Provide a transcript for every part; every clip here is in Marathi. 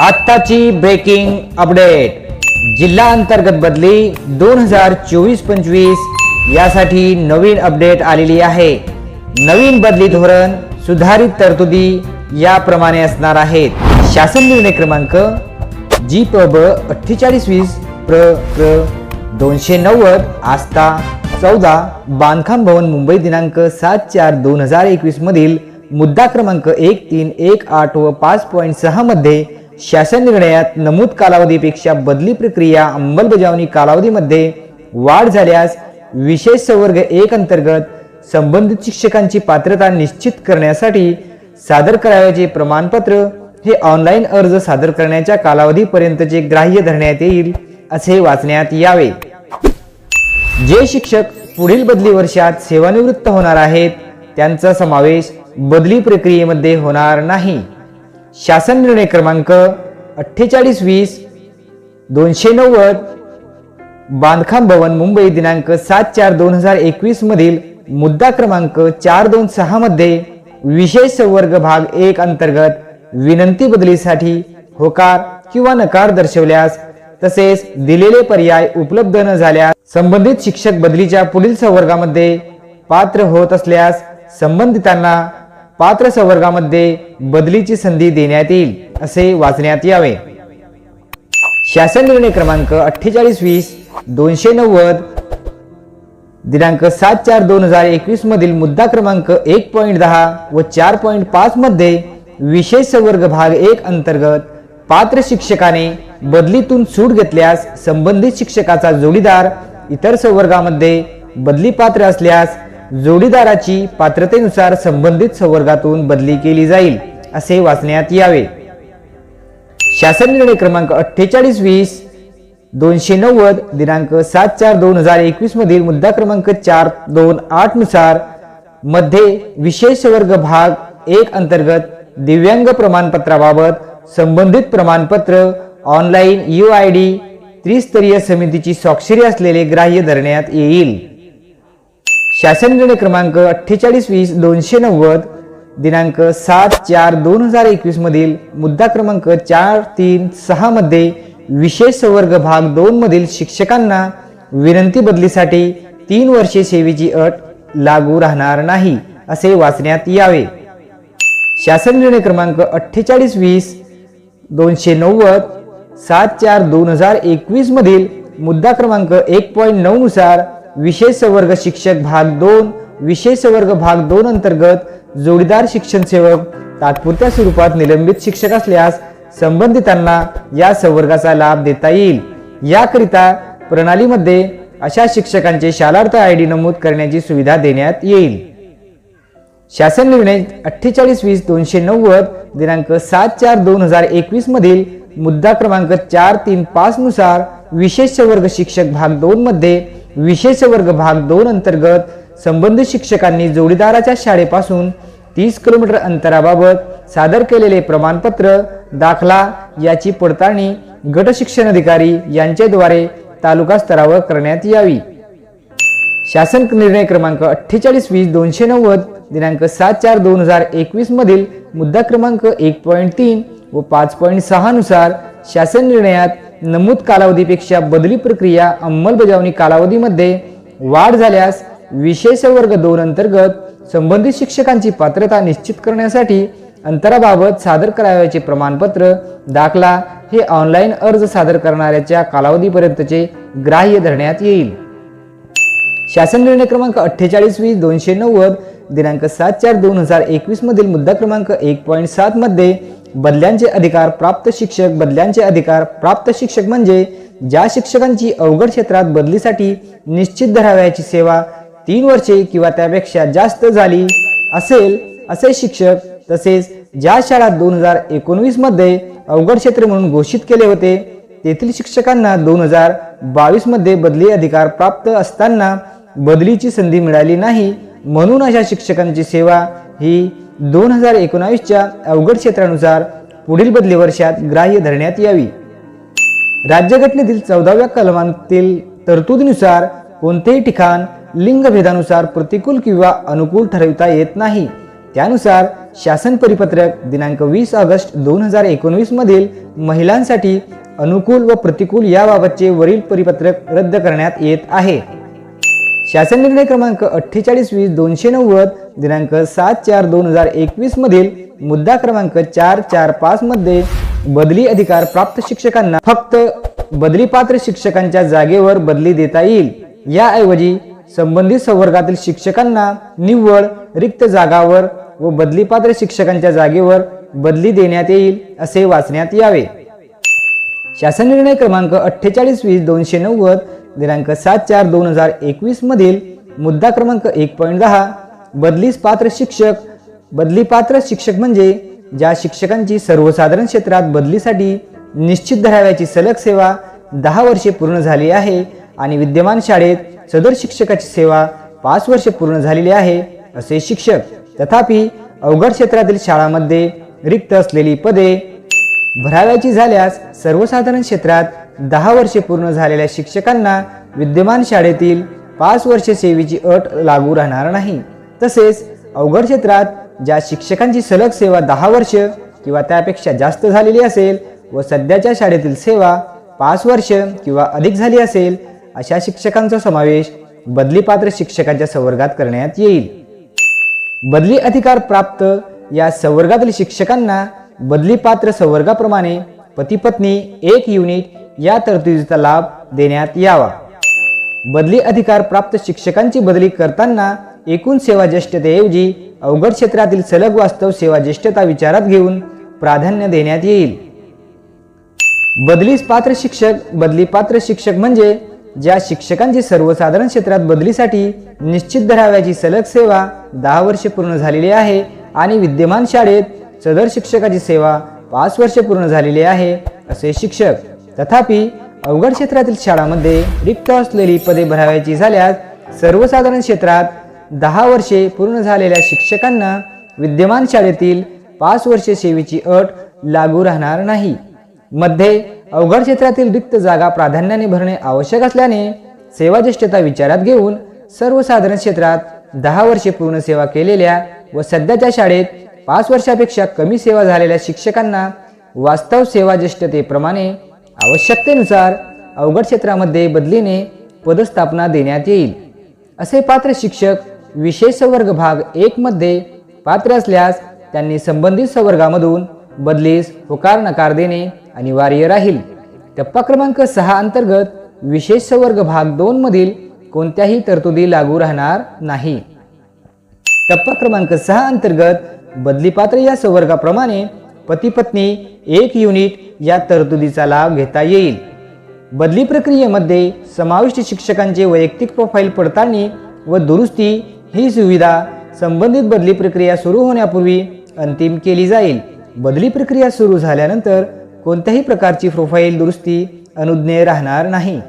आत्ताची ब्रेकिंग अपडेट जिल्हा अंतर्गत बदली दोन हजार चोवीस पंचवीस यासाठी नवीन अपडेट आलेली आहे. नवीन बदली धोरण सुधारित तरतुदी याप्रमाणे असणार आहेत. शासन निर्णय क्रमांक जी प ब अठ्ठेचाळीस वीस प्र प्र दोनशे नव्वद आस्था चौदा बांधकाम भवन मुंबई दिनांक सात चार दोन हजार एकवीस मधील मुद्दा क्रमांक एक तीन एक आठ व पाच पॉईंट सहा मध्ये शासन निर्णयात नमूद कालावधीपेक्षा बदली प्रक्रिया अंमलबजावणी कालावधीमध्ये वाढ झाल्यास विशेष संवर्ग एक अंतर्गत संबंधित शिक्षकांची पात्रता निश्चित करण्यासाठी सादर करावयाचे प्रमाणपत्र हे ऑनलाईन अर्ज सादर करण्याच्या कालावधीपर्यंतचे ग्राह्य धरण्यात येईल असे वाचण्यात यावे. जे शिक्षक पुढील बदली वर्षात सेवानिवृत्त होणार आहेत त्यांचा समावेश बदली प्रक्रियेमध्ये होणार नाही. शासन निर्णय क्रमांक अठ्ठेचाळीस वीस दोनशे नव्वद. बांधकाम भवन मुंबई दिनांक सात चार दोन हजार एकवीस मधील मुद्दा क्रमांक चार दोन सहा मध्ये विशेष संवर्ग भाग एक अंतर्गत विनंती बदलीसाठी होकार किंवा नकार दर्शवल्यास तसेच दिलेले पर्याय उपलब्ध न झाल्यास संबंधित शिक्षक बदलीच्या पुढील संवर्गामध्ये पात्र होत असल्यास संबंधितांना पात्र संवर्गामध्ये बदलीची संधी देण्यात येईल असे वाचण्यात यावे. शासन निर्णय क्रमांक अठ्ठेचाळीस वीस दोनशे नव्वद दिनांक सात चार दोन हजार एकवीस मधील मुद्दा क्रमांक एक पॉईंट दहा व चार पॉईंट पाच मध्ये विशेष संवर्ग भाग एक अंतर्गत पात्र शिक्षकाने बदलीतून सूट घेतल्यास संबंधित शिक्षकाचा जोडीदार इतर संवर्गामध्ये बदली पात्र असल्यास जोडीदाराची पात्रतेनुसार संबंधित संवर्गातून बदली केली जाईल असे वाचण्यात यावे. शासन निर्णय क्रमांक अठ्ठेचाळीस वीस दोनशे नव्वद दिनांक सात चार दोन हजार एकवीस मधील मुद्दा क्रमांक चार दोन आठनुसारमध्ये विशेष वर्ग भाग एक अंतर्गत दिव्यांग प्रमाणपत्राबाबत संबंधित प्रमाणपत्र ऑनलाईन यू आय डी त्रिस्तरीय समितीची स्वाक्षरी असलेले ग्राह्य धरण्यात येईल. शासन निर्णय क्रमांक अठ्ठेचाळीस वीस दोनशे नव्वद दिनांक सात चार दोन हजार एकवीस मधील मुद्दा क्रमांक चार तीन सहा मध्ये विशेष संवर्ग भाग दोन मधील शिक्षकांना विनंती बदलीसाठी तीन वर्षे सेवेची अट लागू राहणार नाही असे वाचण्यात यावे. शासन निर्णय क्रमांक अठ्ठेचाळीस वीस दोनशे नव्वद सात चार दोन हजार एकवीस मधील मुद्दा क्रमांक एक पॉईंट नऊ नुसार विशेष संवर्ग शिक्षक भाग दोन विशेष संवर्ग भाग दोन अंतर्गत जोडीदार शिक्षण सेवक तात्पुरत्या स्वरूपात निलंबित शिक्षक असल्यास संबंधितांना या संवर्गाचा लाभ देता येईल. याकरिता प्रणालीमध्ये अशा शिक्षकांचे शालार्थ आय डी नमूद करण्याची सुविधा देण्यात येईल. शासन निर्णय अठ्ठेचाळीस वीस दोनशे नव्वद दिनांक सात चार दोन हजार एकवीस मधील मुद्दा क्रमांक चार तीन पाच नुसार विशेष वर्ग शिक्षक भाग दोन मध्ये विशेष वर्ग भाग दोन अंतर्गत संबंधित शिक्षकांनी जोडीदाराच्या शाळेपासून तीस किलोमीटर अंतराबाबत सादर केलेले प्रमाणपत्र दाखला याची पडताळणी गट शिक्षण अधिकारी यांच्याद्वारे तालुका स्तरावर करण्यात यावी. शासन निर्णय क्रमांक अठ्ठेचाळीस वीस दोनशे नव्वद दिनांक सात चार दोन हजार एकवीस मधील मुद्दा क्रमांक एक पॉईंट तीन व पाच पॉईंट सहा नुसार शासन निर्णयात नमूद कालावधीपेक्षा बदली प्रक्रिया अंमलबजावणी कालावधीमध्ये वाढ झाल्यास विशेष वर्ग दोन अंतर्गत संबंधित शिक्षकांची पात्रता निश्चित करण्यासाठी अंतराबाबत सादर करावयाचे प्रमाणपत्र दाखला हे ऑनलाईन अर्ज सादर करणाऱ्याच्या कालावधीपर्यंतचे ग्राह्य धरण्यात येईल. शासन निर्णय क्रमांक अठ्ठेचाळीस वीस दोनशे नव्वद दिनांक सात चार दोन हजार एकवीस मधील मुद्दा क्रमांक एक पॉईंट सात मध्ये बदल्यांचे अधिकार प्राप्त शिक्षक बदल्यांचे अधिकार प्राप्त शिक्षक म्हणजे ज्या शिक्षकांची अवघड क्षेत्रात बदलीसाठी निश्चित धरावयाची सेवा तीन वर्षे किंवा त्यापेक्षा जास्त झाली असेल असे शिक्षक तसेच ज्या शाळा दोन हजार एकोणवीसमध्ये अवघड क्षेत्र म्हणून घोषित केले होते तेथील शिक्षकांना दोन हजार बावीसमध्ये बदली अधिकार प्राप्त असताना बदलीची संधी मिळाली नाही म्हणून अशा शिक्षकांची सेवा ही दोन हजार एकोणावीसच्या अवघड क्षेत्रानुसार पुढील बदली वर्षात ग्राह्य धरण्यात यावी. राज्यघटनेतील चौदाव्या कलमांतील तरतुदीनुसार कोणतेही ठिकाण लिंगभेदानुसार प्रतिकूल किंवा अनुकूल ठरविता येत नाही. त्यानुसार शासन परिपत्रक दिनांक वीस ऑगस्ट दोन हजार एकोणवीस मधील महिलांसाठी अनुकूल व प्रतिकूल याबाबतचे वरील परिपत्रक रद्द करण्यात येत आहे. शासन निर्णय क्रमांक अठ्ठेचाळीस वीस दोनशे नव्वद दिनांक सात चार दोन हजार एकवीस मधील मुद्दा क्रमांक चार चार पाच मध्ये बदली अधिकार प्राप्त शिक्षकांना फक्त बदली पात्र शिक्षकांच्या जागेवर बदली देता येईल. याऐवजी संबंधित संवर्गातील शिक्षकांना निव्वळ रिक्त जागावर व बदलीपात्र शिक्षकांच्या जागेवर बदली देण्यात येईल असे वाचण्यात यावे. शासन निर्णय क्रमांक अठ्ठेचाळीस वीस दोनशे नव्वद दिनांक सात चार दोन हजार एकवीस मधील मुद्दा क्रमांक एक पॉईंट दहा बदलीस पात्र शिक्षक. बदली पात्र शिक्षक म्हणजे ज्या शिक्षकांची सर्वसाधारण क्षेत्रात बदलीसाठी निश्चित धराव्याची सलग सेवा दहा वर्षे पूर्ण झाली आहे आणि विद्यमान शाळेत सदर शिक्षकाची सेवा पाच वर्षे पूर्ण झालेली आहे असे शिक्षक. तथापि अवघड क्षेत्रातील शाळांमध्ये रिक्त असलेली पदे भराव्याची झाल्यास सर्वसाधारण क्षेत्रात दहा वर्षे पूर्ण झालेल्या शिक्षकांना विद्यमान शाळेतील पाच वर्षे सेवेची अट लागू राहणार नाही. तसेच अवघड क्षेत्रात ज्या शिक्षकांची सलग सेवा दहा वर्ष किंवा त्यापेक्षा जास्त झालेली असेल व सध्याच्या शाळेतील सेवा पाच वर्ष किंवा अधिक झाली असेल अशा शिक्षकांचा समावेश बदलीपात्र शिक्षकांच्या संवर्गात करण्यात येईल. बदली अधिकार प्राप्त या संवर्गातील शिक्षकांना बदली पात्र संवर्गाप्रमाणे पतीपत्नी एक युनिट या तरतुदीचा लाभ देण्यात यावा. बदली अधिकार प्राप्त शिक्षकांची बदली करताना एकूण सेवा ज्येष्ठतेऐवजी अवघड क्षेत्रातील सलग वास्तव सेवा ज्येष्ठता विचारात घेऊन प्राधान्य देण्यात येईल. बदलीस पात्र शिक्षक बदली पात्र शिक्षक म्हणजे ज्या शिक्षकांची सर्वसाधारण क्षेत्रात बदलीसाठी निश्चित धराव्याची सलग सेवा दहा वर्षे पूर्ण झालेली आहे आणि विद्यमान शाळेत सदर शिक्षकाची सेवा पाच वर्षे पूर्ण झालेली आहे असे शिक्षक तथापि अवघड क्षेत्रातील शाळांमध्ये रिक्त असलेली पदे भरावयाची झाल्यास सर्वसाधारण क्षेत्रात दहा वर्षे पूर्ण झालेल्या शिक्षकांना विद्यमान शाळेतील पाच वर्षे सेवेची अट लागू राहणार नाही. मध्ये अवघड क्षेत्रातील रिक्त जागा प्राधान्याने भरणे आवश्यक असल्याने सेवा ज्येष्ठता विचारात घेऊन सर्वसाधारण क्षेत्रात दहा वर्षे पूर्ण सेवा केलेल्या व सध्याच्या शाळेत पाच वर्षापेक्षा कमी सेवा झालेल्या शिक्षकांना वास्तव सेवा ज्येष्ठतेप्रमाणे आवश्यकतेनुसार अवघड क्षेत्रामध्ये बदलीने पदस्थापना देण्यात येईल. असे पात्र शिक्षक विशेष संवर्ग भाग एकमध्ये पात्र असल्यास त्यांनी संबंधित संवर्गामधून बदलीस होकार नकार देणे अनिवार्य राहील. टप्पा क्रमांक सहा अंतर्गत विशेष संवर्ग भाग दोन मधील कोणत्याही तरतुदी लागू राहणार नाही. टप्पा क्रमांक सहा अंतर्गत बदलीपात्र या संवर्गाप्रमाणे पतीपत्नी एक युनिट या तरतुदीचा लाभ घेता येईल. बदली प्रक्रियेमध्ये समाविष्ट शिक्षकांचे वैयक्तिक प्रोफाईल पडताळणी व दुरुस्ती ही सुविधा संबंधित बदली प्रक्रिया सुरू होण्यापूर्वी अंतिम केली जाईल. बदली प्रक्रिया सुरू झाल्यानंतर कोणत्याही प्रकारची प्रोफाईल दुरुस्ती अनुज्ञेय राहणार नाही.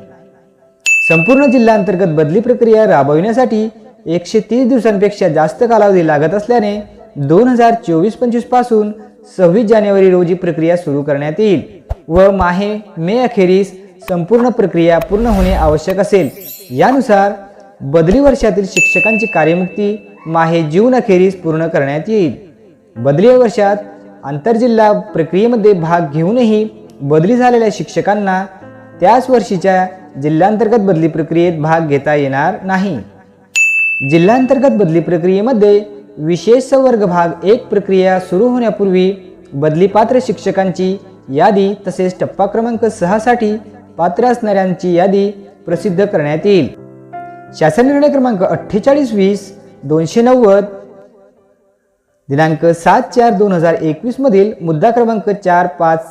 संपूर्ण जिल्हांतर्गत बदली प्रक्रिया राबविण्यासाठी एकशे तीस दिवसांपेक्षा जास्त कालावधी लागत असल्याने दोन हजार चोवीस पंचवीसपासून सव्वीस जानेवारी रोजी प्रक्रिया सुरू करण्यात येईल व माहे मे अखेरीस संपूर्ण प्रक्रिया पूर्ण होणे आवश्यक असेल. यानुसार बदली वर्षातील शिक्षकांची कार्यमुक्ती माहे जून अखेरीस पूर्ण करण्यात येईल. बदली वर्षात आंतरजिल्हा प्रक्रियेमध्ये भाग घेऊनही बदली झालेल्या शिक्षकांना त्याच वर्षीच्या जिल्हांतर्गत बदली प्रक्रियेत भाग घेता येणार नाही. जिल्हांतर्गत बदली प्रक्रियेमध्ये विशेष संवर्ग भाग एक प्रक्रिया सुरू होण्यापूर्वी बदलीपात्र शिक्षकांची यादी तसेच टप्पा क्रमांक सहासाठी पात्र असणाऱ्यांची यादी प्रसिद्ध करण्यात येईल. शासन निर्णय क्रमांक अठ्ठेचाळीस वीस दोनशे नव्वद दिनांक सात चार दोन हजार एकवीस मधील मुद्दा क्रमांक चार पाच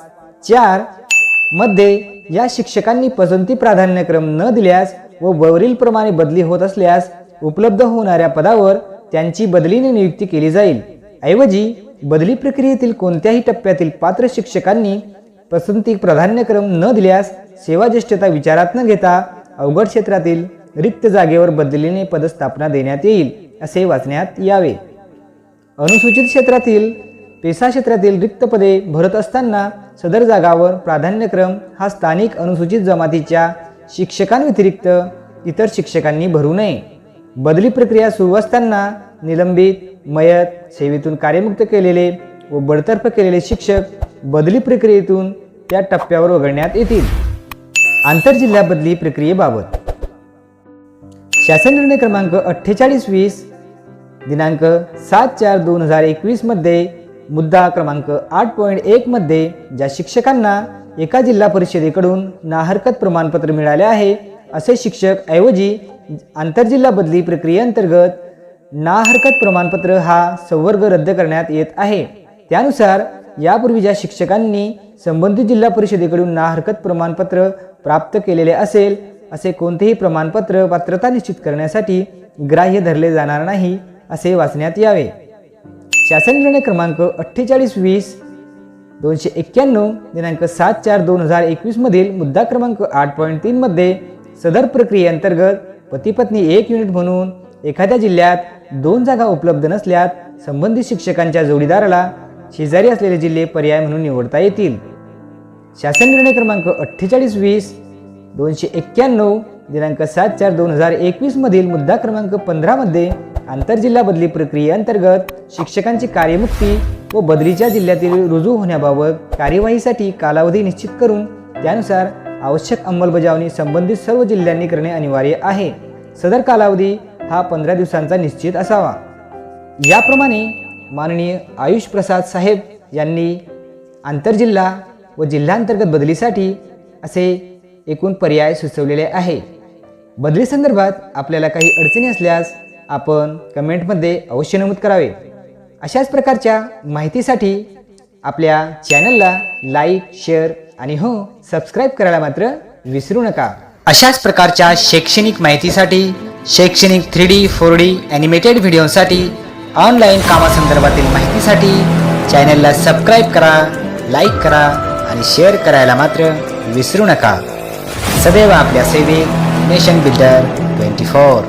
चारमध्ये या शिक्षकांनी पसंती प्राधान्यक्रम न दिल्यास व वरीलप्रमाणे बदली होत असल्यास उपलब्ध होणाऱ्या पदावर त्यांची बदलीने नियुक्ती केली जाईल. ऐवजी बदली प्रक्रियेतील कोणत्याही टप्प्यातील पात्र शिक्षकांनी पसंती प्राधान्यक्रम न दिल्यास सेवा ज्येष्ठता विचारात न घेता अवघड क्षेत्रातील रिक्त जागेवर बदलीने पदस्थापना देण्यात येईल असे वाचण्यात यावे. अनुसूचित क्षेत्रातील पेसा क्षेत्रातील रिक्त पदे भरत असताना सदर जागावर प्राधान्यक्रम हा स्थानिक अनुसूचित जमातीच्या शिक्षकांव्यतिरिक्त इतर शिक्षकांनी भरू नये. बदली प्रक्रिया सुरू असताना निलंबित मयत सेवेतून कार्यमुक्त केलेले व बडतर्फ केलेले शिक्षक बदली प्रक्रियेतून त्या टप्प्यावर वगळण्यात येतील. आंतरजिल्हा बदली प्रक्रियेबाबत. शासन निर्णय क्रमांक अठ्ठेचाळीस वीस दिनांक सात चार दोन हजार एकवीसमध्ये मुद्दा क्रमांक आठ पॉईंट एकमध्ये ज्या शिक्षकांना एका जिल्हा परिषदेकडून नाहरकत प्रमाणपत्र मिळाले आहे असे शिक्षक ऐवजी आंतरजिल्हा बदली प्रक्रियेअंतर्गत नाहरकत प्रमाणपत्र हा संवर्ग रद्द करण्यात येत आहे. त्यानुसार यापूर्वी ज्या शिक्षकांनी संबंधित जिल्हा परिषदेकडून ना हरकत प्रमाणपत्र प्राप्त केलेले असेल असे कोणतेही प्रमाणपत्र पात्रता निश्चित करण्यासाठी ग्राह्य धरले जाणार नाही असे वाचण्यात यावे. शासन निर्णय क्रमांक अठ्ठेचाळीस वीस दोनशे एक्क्याण्णव दिनांक सात चार दोन हजार एकवीसमधील मुद्दा क्रमांक आठ पॉईंट तीनमध्ये सदर प्रक्रियेअंतर्गत पतीपत्नी एक युनिट म्हणून एखाद्या जिल्ह्यात दोन जागा उपलब्ध नसल्यास संबंधित शिक्षकांच्या जोडीदाराला शेजारी असलेले जिल्हे पर्याय म्हणून निवडता येतील. शासन निर्णय क्रमांक अठ्ठेचाळीस वीस दोनशे एक्क्याण्णव दिनांक सात चार दोन हजार एकवीसमधील मुद्दा क्रमांक पंधरामध्ये आंतरजिल्हा बदली प्रक्रियेअंतर्गत शिक्षकांची कार्यमुक्ती व बदलीच्या जिल्ह्यातील रुजू होण्याबाबत कार्यवाहीसाठी कालावधी निश्चित करून त्यानुसार आवश्यक अंमलबजावणी संबंधित सर्व जिल्ह्यांनी करणे अनिवार्य आहे. सदर कालावधी हा पंधरा दिवसांचा निश्चित असावा. याप्रमाणे माननीय आयुष प्रसाद साहेब यांनी आंतरजिल्हा व जिल्हांतर्गत बदलीसाठी असे एकूण पर्याय सुचवलेले आहे. बदली संदर्भात आपल्याला काही अडचणी असल्यास आपण कमेंटमध्ये अवश्य नमूद करावे. अशाच प्रकारच्या माहितीसाठी आपल्या चॅनलला लाईक शेअर आणि हो सबस्क्राईब करायला मात्र विसरू नका. अशाच प्रकारच्या शैक्षणिक माहितीसाठी शैक्षणिक three D four D animated व्हिडिओसाठी ऑनलाईन कामासंदर्भातील माहितीसाठी चॅनलला सबस्क्राईब करा लाईक करा आणि शेअर करायला मात्र विसरू नका. सदैव आपल्या सेवेत नेशन बिल्डर ट्वेंटी फोर